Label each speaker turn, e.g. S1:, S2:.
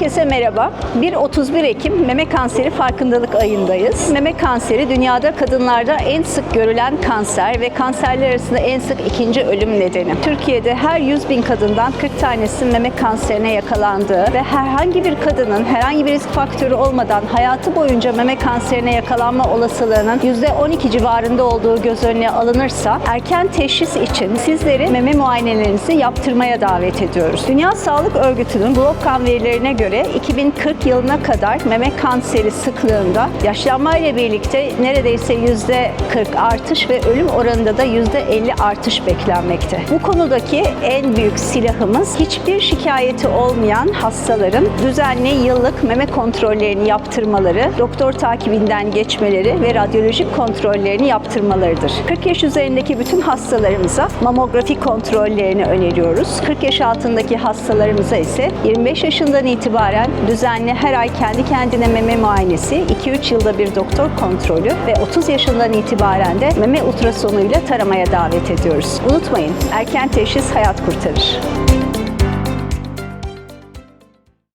S1: Herkese merhaba. 1-31 Ekim meme kanseri farkındalık ayındayız. Meme kanseri dünyada kadınlarda en sık görülen kanser ve kanserler arasında en sık ikinci ölüm nedeni. Türkiye'de her 100 bin kadından 40 tanesi meme kanserine yakalandığı ve herhangi bir kadının herhangi bir risk faktörü olmadan hayatı boyunca meme kanserine yakalanma olasılığının %12 civarında olduğu göz önüne alınırsa erken teşhis için sizleri meme muayenelerinizi yaptırmaya davet ediyoruz. Dünya Sağlık Örgütü'nün blok kan verilerine göre 2040 yılına kadar meme kanseri sıklığında yaşlanmayla birlikte neredeyse %40 artış ve ölüm oranında da %50 artış beklenmekte. Bu konudaki en büyük silahımız hiçbir şikayeti olmayan hastaların düzenli yıllık meme kontrollerini yaptırmaları, doktor takibinden geçmeleri ve radyolojik kontrollerini yaptırmalarıdır. 40 yaş üzerindeki bütün hastalarımıza mamografi kontrollerini öneriyoruz. 40 yaş altındaki hastalarımıza ise 25 yaşından itibaren düzenli her ay kendi kendine meme muayenesi, 2-3 yılda bir doktor kontrolü ve 30 yaşından itibaren de meme ultrasonuyla taramaya davet ediyoruz. Unutmayın, erken teşhis hayat kurtarır.